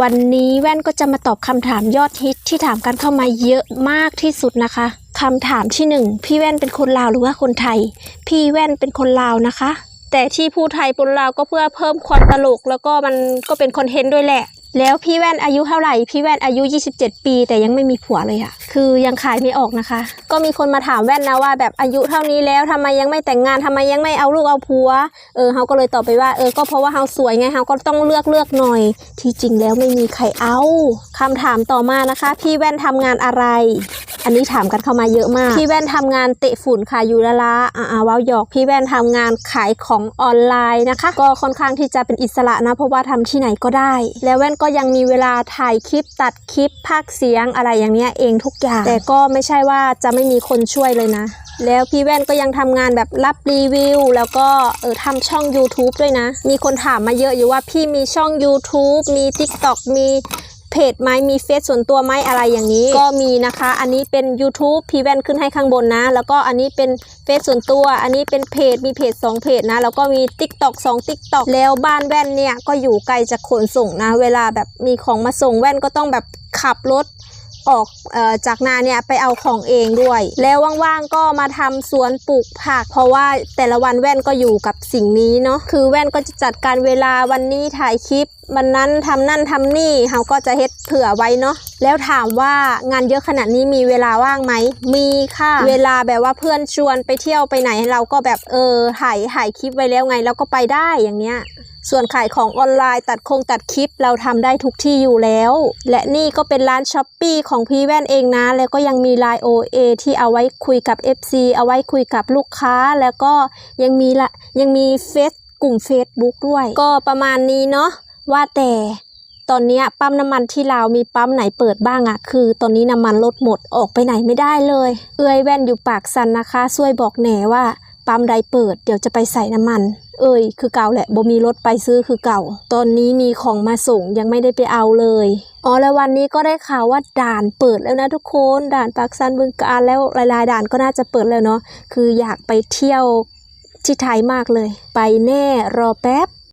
วันนี้แว่นก็จะมาตอบคำถามยอดฮิตที่ถามกันเข้ามาเยอะมากที่สุดนะคะคำถามที่หนึ่งพี่แว่นเป็นคนลาวหรือว่าคนไทย พี่แว่นเป็นคนลาวนะคะ แต่ที่พูดไทยปนลาวก็เพื่อเพิ่มความตลกแล้วก็มันก็เป็นคอนเทนต์ด้วยแหละ แล้วพี่แว่นอายุเท่าไหร่ พี่แว่นอายุ 27 ปี แต่ยังไม่มีผัวเลยอะคือยังขายไม่ออกนะคะ ก็มีคนมาถามแว่นนะว่า แบบอายุเท่านี้แล้วทำไมยังไม่แต่งงานทำไมยังไม่เอาลูกเอาผัว เออเขาก็เลยตอบไปว่าเออก็เพราะว่าเขาสวยไงเขาก็ต้องเลือกเลือกหน่อย ที่จริงแล้วไม่มีใครเอาคำถามต่อมานะคะ พี่แว่นทำงานอะไร อันนี้ถามกันเข้ามาเยอะมาก พี่แว่นทำงานเตะฝุ่นค่ะอยู่ละละอ่าว้าวหยอกพี่แว่นทำงานขายของออนไลน์นะคะ ก็ค่อนข้างที่จะเป็นอิสระนะ เพราะว่าทำที่ไหนก็ได้ แล้วแว่นก็ยังมีเวลาถ่ายคลิปตัดคลิปพากย์เสียงอะไรอย่างเนี้ยเองทุกอย่าง แต่ก็ไม่ใช่ว่าจะไม่มีคนช่วยเลยนะ แล้วพี่แว่นก็ยังทำงานแบบรับรีวิว แล้วก็เออทำช่อง YouTube ด้วยนะ มีคนถามมาเยอะอยู่ว่าพี่มีช่อง YouTube มี TikTok มี เพจไหมมีเฟซส่วนตัวไหมอะไรอย่างนี้ ก็มีนะคะ อันนี้เป็น YouTube พี่แว่นขึ้นให้ข้างบนนะ แล้วก็อันนี้เป็นเฟซส่วนตัว อันนี้เป็นเพจมีเพจ2เพจนะ แล้วก็มี TikTok 2 TikTok แล้วบ้านแว่นเนี่ยก็อยู่ไกลจากขนส่งนะ เวลาแบบมีของมาส่งแว่นก็ต้องแบบขับรถ ออกออจากนาเนี่ยไปเอาของเองด้วย แล้วว่างๆก็มาทำสวนปลูกผัก เพราะว่าแต่ละวันแว่นก็อยู่กับสิ่งนี้เนาะคือแว่นก็จะจัดการเวลาวันนี้ถ่ายคลิปวันนั้นทำนั่นทำนี่เขาก็จะเฮ็ดเผื่อไว้เนาะแล้วถามว่างานเยอะขนาดนี้มีเวลาว่างไหมมีค่ะ เวลาแบบว่าเพื่อนชวนไปเที่ยวไปไหนเราก็แบบเออถ่ายถ่ายคลิปไว้แล้วไงเราก็ไปได้อย่างเนี้ย ส่วนขายของออนไลน์ตัดคงตัดคลิปเราทำได้ทุกที่อยู่แล้ว และนี่ก็เป็นร้านช้อปปีของพี่แว่นเองนะ แล้วก็ยังมี Line OA ที่เอาไว้คุยกับ FC เอาไว้คุยกับลูกค้า แล้วก็ยังมีละยังมีเฟซกลุ่ม Facebook ด้วย ก็ประมาณนี้เนาะว่าแต่ตอนนี้ปั๊มน้ำมันที่ลาวมีปั๊มไหนเปิดบ้างอะคือ ตอนนี้น้ำมันลดหมดออกไปไหนไม่ได้เลย เอื้อยแว่นอยู่ปากซันนะคะช่วยบอกแหน่ว่าปั๊มใดเปิด เดี๋ยวจะไปใส่น้ำมัน เอ้ยคือเก่าแหละบ่มีรถไปซื้อคือเก่า ตอนนี้มีของมาส่งยังไม่ได้ไปเอาเลยอ๋อแล้ววันนี้ก็ได้ข่าวว่าด่านเปิดแล้วนะทุกคนด่านปากซันบึงการแล้วหลายๆ ด่านก็น่าจะเปิดแล้วเนาะคืออยากไปเที่ยวที่ไทยมากเลย ไปแน่รอแป๊บ